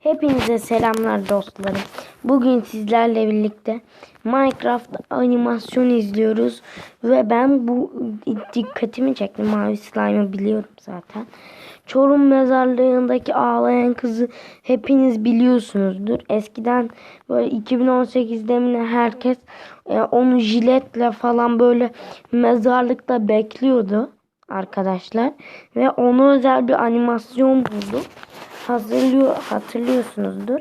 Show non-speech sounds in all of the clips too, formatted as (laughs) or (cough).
Hepinize selamlar dostlarım. Bugün sizlerle birlikte Minecraft animasyon izliyoruz ve ben bu dikkatimi çekti. Mavi slime'ı biliyorum zaten. Çorum mezarlığındaki ağlayan kızı hepiniz biliyorsunuzdur. Eskiden böyle 2018'de mi herkes e, onu jiletle falan böyle mezarlıkta bekliyordu arkadaşlar. Ve ona özel bir animasyon buldum hazırlıyor hatırlıyorsunuzdur.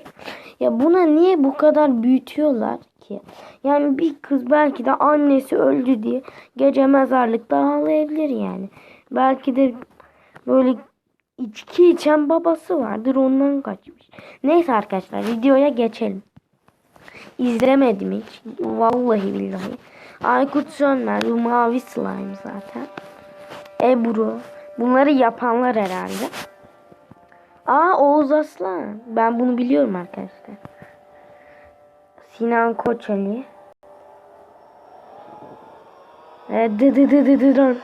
Ya buna niye bu kadar büyütüyorlar ki? Yani bir kız belki de annesi öldü diye gece mezarlıkta ağlayabilir yani. Belki de böyle içki içen babası vardır ondan kaçmış. Neyse arkadaşlar videoya geçelim. İzlemedim hiç. Vallahi billahi. Aykut Sönmez mavi slime zaten. Ebru. Bunları yapanlar herhalde. Aa Oğuz Aslan. Ben bunu biliyorum arkadaşlar. Sinan Koçali. Evet, dı dı dı dı dı dı.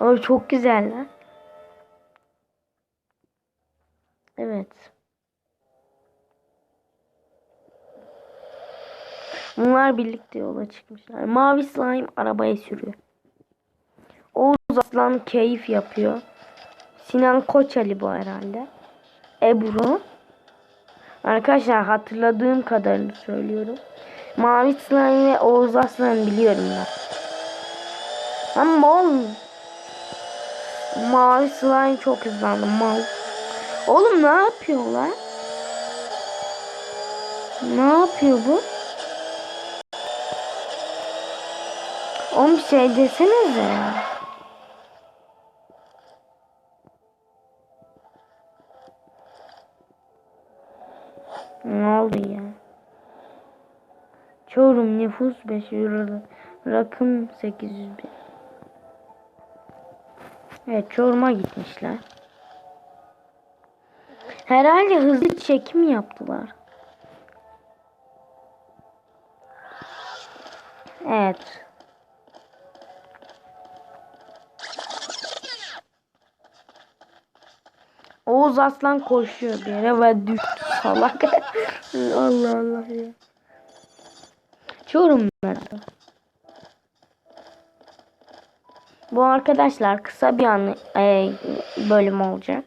Abi çok güzel lan. Evet. Bunlar birlikte yola çıkmışlar. Mavi slime arabaya sürüyor. Oğuz Aslan keyif yapıyor. Sinan Koçali bu herhalde. Ebru. Arkadaşlar hatırladığım kadarını söylüyorum. Mavi Slime ve Oğuz Aslan biliyorum ben. Ama oğlum. Mavi Slime çok hızlandı. Mal. Oğlum ne yapıyorlar? Ne yapıyor bu? Oğlum şey desenize ya. Ne oldu ya? Çorum nüfus 5 euro. Rakım 800 bin. Evet Çorum'a gitmişler. Herhalde hızlı çekim yaptılar. Evet. Oğuz Aslan koşuyor bir yere ve düştü salak. (laughs) Allah Allah ya. Çorum nerede? Bu arkadaşlar kısa bir an e, bölüm olacak.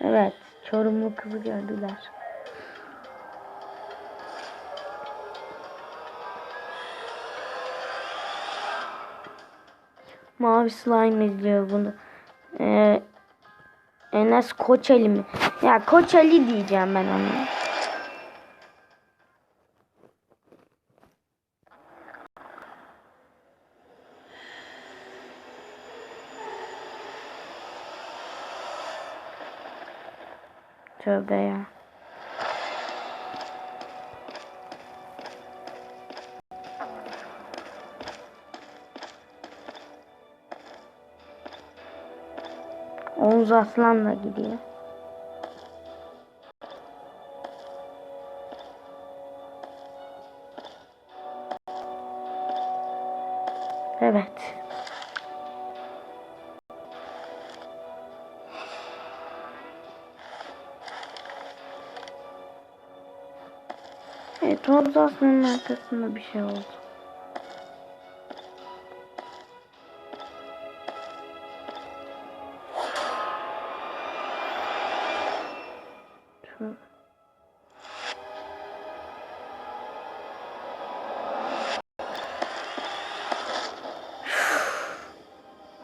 Evet, Çorumlu kızı gördüler. Mavi slime izliyor bunu. Ee, Enes Koçeli mi? Ya Koçeli diyeceğim ben ona. Tövbe ya. Oğuz Aslan da gidiyor. Evet. Evet, Oğuz Aslan'ın arkasında bir şey oldu.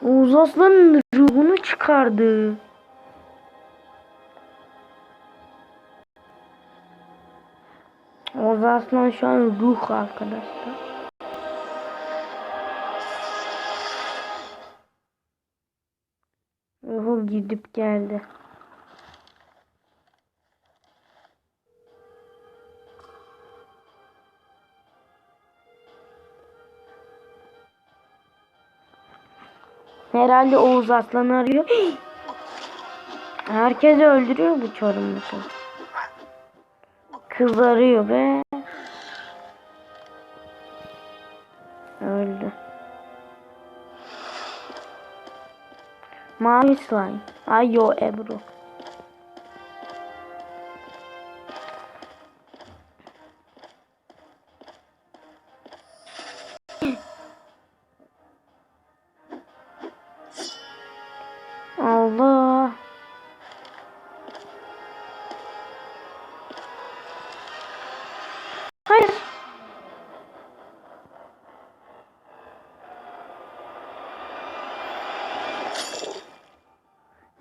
Oğuz Aslan'ın ruhunu çıkardı. Oğuz Aslan şu an ruh arkadaşlar. Ruhu gidip geldi. Herhalde Oğuz Aslan'ı arıyor. Herkesi öldürüyor bu çorumlu kız. Kız arıyor be. Öldü. Mavi slime. Ay yo Ebru.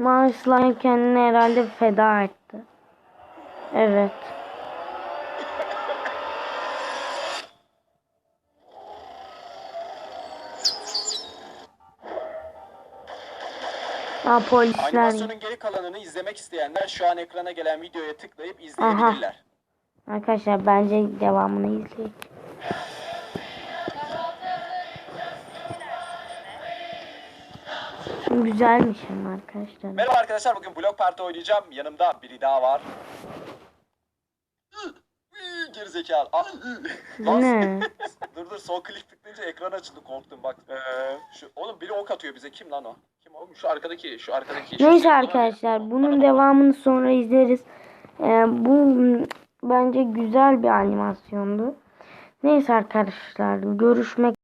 Slime kendini herhalde feda etti. Evet. Aa polisler. Animasyonun geri kalanını izlemek isteyenler şu an ekrana gelen videoya tıklayıp izleyebilirler. Arkadaşlar bence devamını izleyin. Güzelmiş ama arkadaşlar. Merhaba arkadaşlar bugün Block Party oynayacağım. Yanımda biri daha var. Geri zekalı. Ah, ne? (laughs) dur dur sol klik tıklayınca ekran açıldı korktum bak. Ee, şu, oğlum biri ok atıyor bize. Kim lan o? Kim o? Şu arkadaki, şu arkadaki. şu Neyse şey- arkadaşlar bunun devamını sonra izleriz. Ee, bu bence güzel bir animasyondu. Neyse arkadaşlar görüşmek